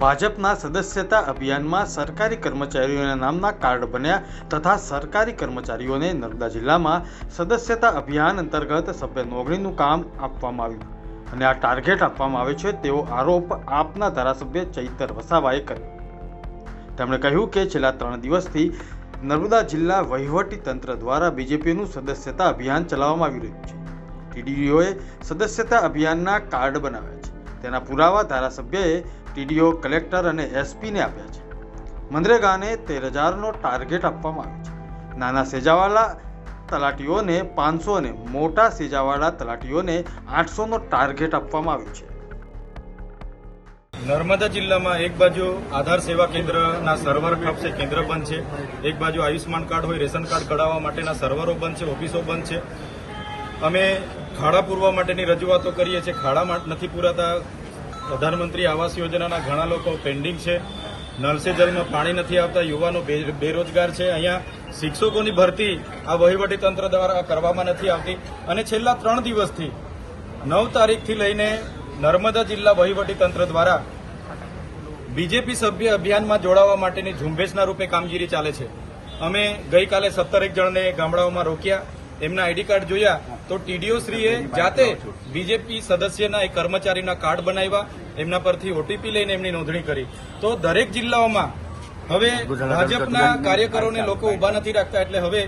ભાજપના સદસ્યતા અભિયાનમાં સરકારી કર્મચારીઓના નામના કાર્ડ બન્યા તથા સરકારી કર્મચારીઓને નર્મદા જિલ્લામાં સદસ્યતા અભિયાન અંતર્ગત સભ્ય નોંધણીનું કામ આપવામાં આવ્યું અને આ ટાર્ગેટ આપવામાં આવે છે તેવો આરોપ આપના ધારાસભ્ય ચૈતર વસાવાએ કર્યો. તેમણે કહ્યું કે છેલ્લા ત્રણ દિવસથી નર્મદા જિલ્લા વહીવટી તંત્ર દ્વારા બીજેપીનું સદસ્યતા અભિયાન ચલાવવામાં આવી રહ્યું છે. ટીડીઓએ સદસ્યતા અભિયાનના કાર્ડ બનાવ્યા તેના પુરાવા ધારાસભ્યએ ટીડીઓ કલેક્ટર અને એસપીને આપ્યા છે. મનરેગાને તેર હજારનો ટાર્ગેટ આપવામાં આવ્યો છે. નાના સેજાવાળા તલાટીઓને પાંચસો અને મોટા સેજાવાળા તલાટીઓને આઠસોનો ટાર્ગેટ આપવામાં આવ્યો છે. નર્મદા જિલ્લામાં એક બાજુ આધાર સેવા કેન્દ્રના સર્વર ખપશે કેન્દ્ર બંધ છે. એક બાજુ આયુષ્માન કાર્ડ હોય, રેશન કાર્ડ કઢાવવા માટેના સર્વરો બંધ છે, ઓફિસો બંધ છે. અમે ખાડા પૂરવા માટેની રજૂઆતો કરીએ છીએ. ખાડા નથી પૂરાતા. પ્રધાનમંત્રી આવાસ યોજનાના ઘણા લોકો પેન્ડિંગ છે. નળસે જલમાં પાણી નથી આવતા, યુવાનો બેરોજગાર છે. અહીંયા શિક્ષકોની ભરતી આ વહીવટી તંત્ર દ્વારા કરવામાં નથી આવતી. અને છેલ્લા ત્રણ દિવસથી નવ તારીખથી લઈને નર્મદા જિલ્લા વહીવટી તંત્ર દ્વારા બીજેપી સભ્ય અભિયાનમાં જોડાવા માટેની ઝુંબેશના રૂપે કામગીરી ચાલે છે. અમે ગઈકાલે સત્તરેક જણને ગામડાઓમાં રોક્યા. એમના આઈડી કાર્ડ જોયા. તો ટીડીઓ શ્રીએ જાતે બીજેપી સદસ્યના એક કર્મચારીના કાર્ડ બનાવ્યા એમના પરથી ઓટીપી લઈને એમની નોંધણી કરી. તો દરેક જિલ્લાઓમાં હવે ભાજપના કાર્યકરોને લોકો ઊભા નથી રાખતા એટલે હવે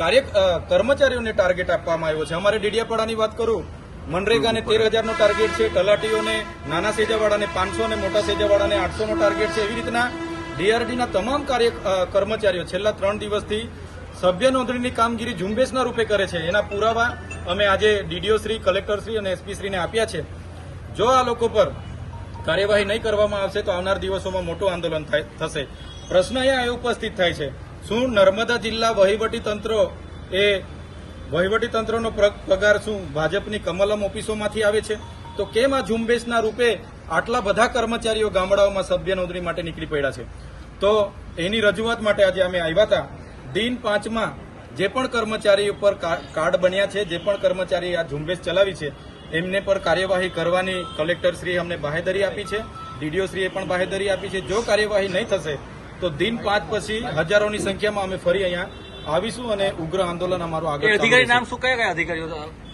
કાર્ય કર્મચારીઓને ટાર્ગેટ આપવામાં આવ્યો છે. અમારે ડેડિયાપાડાની વાત કરું મનરેગાને તેર હજારનો ટાર્ગેટ છે તલાટીઓને નાના સેજાવાળાને પાંચસો ને મોટા સેજાવાળાને આઠસોનો ટાર્ગેટ છે. એવી રીતના ડીઆરડીના તમામ કાર્ય કર્મચારીઓ છેલ્લા ત્રણ દિવસથી સભ્ય નોંધણીની કામગીરી ઝુંબેશના રૂપે કરે છે. એના પુરાવા અમે આજે ડીડીઓ શ્રી, કલેક્ટર શ્રી અને એસપી શ્રીને આપ્યા છે. જો આ લોકો પર કાર્યવાહી નહીં કરવામાં આવશે તો આવનાર દિવસોમાં મોટું આંદોલન થશે. પ્રશ્ન અહીંયા એ ઉપસ્થિત થાય છે. શું નર્મદા જિલ્લા વહીવટી તંત્ર એ, વહીવટી તંત્રનો પગાર શું ભાજપની કમલમ ઓફિસોમાંથી આવે છે? તો કેમ આ ઝુંબેશના રૂપે આટલા બધા કર્મચારીઓ ગામડાઓમાં સભ્ય નોંધણી માટે નીકળી પડ્યા છે? તો એની રજૂઆત માટે આજે અમે આવ્યા હતા. દિન પાંચમાં જે પણ કર્મચારી ઉપર કાર્ડ બન્યા છે જે પણ કર્મચારી આ ઝુંબેશ ચલાવી છે એમને પર કાર્યવાહી કરવાની કલેક્ટર શ્રી અમને બાહેધરી આપી છે ડીડીઓ શ્રીએ પણ બાહેધરી આપી છે. જો કાર્યવાહી નહીં થશે તો દિન પાંચ પછી હજારોની સંખ્યામાં અમે ફરી અહીંયા આવીશું અને ઉગ્ર આંદોલન અમારું આગળ અધિકારી નામ શું? કયા કયા અધિકારીઓ?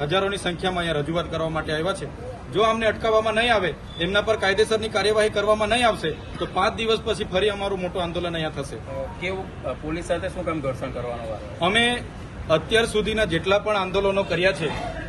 હજારોની સંખ્યામાં અહીંયા રજૂઆત કરવા માટે આવ્યા છે. જો અમને અટકાવવામાં નહીં આવે એમના પર કાયદેસરની કાર્યવાહી કરવામાં નહીં આવશે તો પાંચ દિવસ પછી ફરી અમારું મોટું આંદોલન અહીંયા થશે. કેવું પોલીસ સાથે શું કામ ઘર્ષણ કરવાનો અમે અત્યાર સુધીના જેટલા પણ આંદોલનો કર્યા છે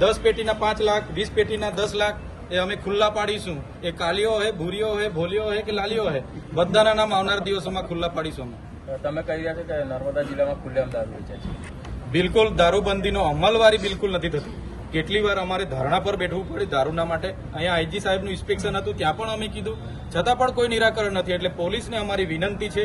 દસ પેટીના પાંચ લાખ વીસ પેટીના દસ લાખ એ અમે ખુલ્લા પાડીશું. એ કાલીઓ હે ભૂરીઓ હે ભોલીઓ હે કે લાલીઓ હે? બધાના નામ આવનાર દિવસોમાં ખુલ્લા પાડીશું અમે. તમે કહી રહ્યા છો કે નર્મદા જિલ્લામાં ખુલ્લેઆમ દારૂ વેચાય છે. બિલકુલ દારૂબંધીનો અમલવારી બિલકુલ નથી થતી. કેટલી વાર અમારે ધારણા પર બેઠવું પડે દારૂના માટે. અહીંયા આઈજી સાહેબનું ઇન્સ્પેક્શન હતું ત્યાં પણ અમે કીધું. છતાં પણ કોઈ નિરાકરણ નથી એટલે પોલીસને અમારી વિનંતી છે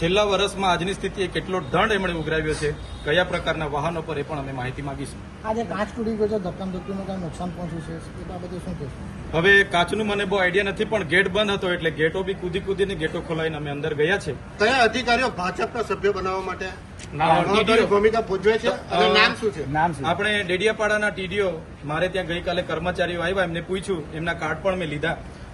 છેલ્લા વર્ષમાં આજની સ્થિતિએ કેટલો દંડ એમણે ઉઘરાવ્યો છે? કયા પ્રકારના વાહનો પર એ પણ અમે માહિતી માંગીશું. આજે કાચ તૂટી ગયો છે ધક્કામ ધક્કીનું કાંઈ નુકસાન પહોંચ્યું છે? એ બાબતે શું કહેશું? હવે કાચનું મને બહુ આઈડિયા નથી પણ ગેટ બંધ હતો એટલે ગેટો બી કૂદી કૂદીને ગેટો ખોલાવીને અમે અંદર ગયા છે. કયા અધિકારીઓ ભાજપના સભ્ય બનાવવા માટે ભૂમિકા ભજવે છે? અને નામ શું છે? નામ શું આપણે ડેડિયાપાડાના ટીડીઓ મારે ત્યાં ગઈકાલે કર્મચારીઓ આવ્યા એમને પૂછ્યું એમના કાર્ડ પણ મેં લીધા.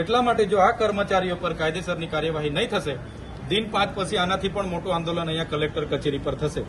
એટલા માટે જો આ કર્મચારીઓ પર કાયદેસરની કાર્યવાહી નહીં થશે, દિન પાંચ પછી આનાથી પણ મોટું આંદોલન અહીંયા કલેક્ટર કચેરી પર થશે.